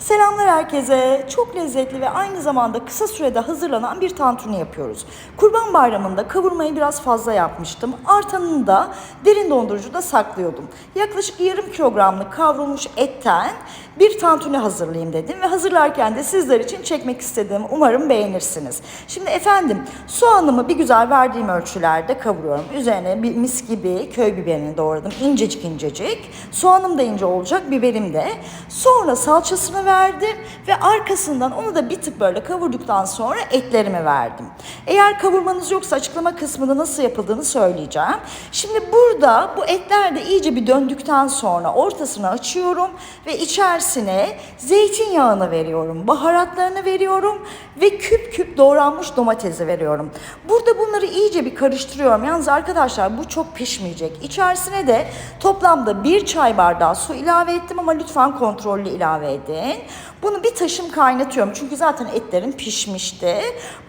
Selamlar herkese. Çok lezzetli ve aynı zamanda kısa sürede hazırlanan bir tantuni yapıyoruz. Kurban Bayramı'nda kavurmayı biraz fazla yapmıştım. Artanını da derin dondurucuda saklıyordum. Yaklaşık yarım kilogramlık kavrulmuş etten bir tantuni hazırlayayım dedim ve hazırlarken de sizler için çekmek istedim. Umarım beğenirsiniz. Şimdi efendim soğanımı bir güzel verdiğim ölçülerde kavuruyorum. Üzerine bir mis gibi köy biberini doğradım. incecik incecik. Soğanım da ince olacak, biberim de. Sonra salçasını verdim ve arkasından onu da bir tık böyle kavurduktan sonra etlerimi verdim. Eğer kavurmanız yoksa açıklama kısmında nasıl yapıldığını söyleyeceğim. Şimdi burada bu etler de iyice bir döndükten sonra ortasını açıyorum ve içerisine zeytinyağını veriyorum, baharatlarını veriyorum ve küp küp doğranmış domatesi veriyorum. Burada bunları iyice bir karıştırıyorum. Yalnız arkadaşlar bu çok pişmeyecek. İçerisine de toplamda bir çay bardağı su ilave ettim ama lütfen kontrollü ilave edin. Bunu bir taşım kaynatıyorum çünkü zaten etlerim pişmişti.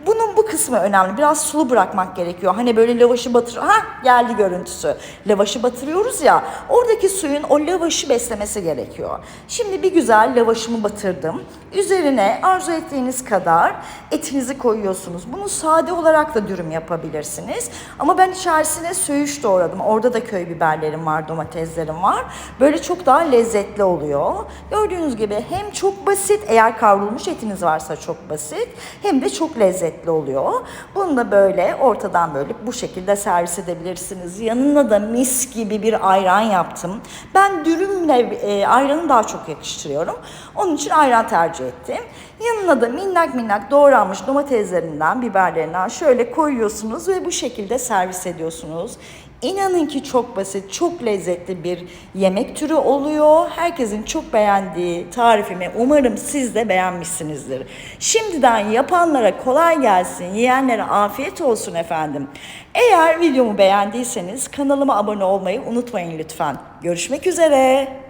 Bunun bu kısmı önemli. Biraz sulu bırakmak gerekiyor. Hani böyle lavaşı batır... Ha geldi görüntüsü. Lavaşı batırıyoruz ya. Oradaki suyun o lavaşı beslemesi gerekiyor. Şimdi bir güzel lavaşımı batırdım. Üzerine arzu ettiğiniz kadar etinizi koyuyorsunuz. Bunu sade olarak da dürüm yapabilirsiniz. Ama ben içerisine söğüş doğradım. Orada da köy biberlerim var, domateslerim var. Böyle çok daha lezzetli oluyor. Gördüğünüz gibi hem çok basit, eğer kavrulmuş etiniz varsa çok basit, hem de çok lezzetli oluyor. Bunu da böyle ortadan bölüp bu şekilde servis edebilirsiniz. Yanına da mis gibi bir ayran yaptım. Ben dürümle e, ayranı daha çok yakıştırıyorum. Onun için ayran tercih ettim. Yanına da minnak minnak doğranmış domateslerinden, biberlerinden şöyle koyuyorsunuz ve bu şekilde servis ediyorsunuz. İnanın ki çok basit, çok lezzetli bir yemek türü oluyor. Herkesin çok beğendiği tarifimi umarım siz de beğenmişsinizdir. Şimdiden yapanlara kolay gelsin, yiyenlere afiyet olsun efendim. Eğer videomu beğendiyseniz kanalıma abone olmayı unutmayın lütfen. Görüşmek üzere.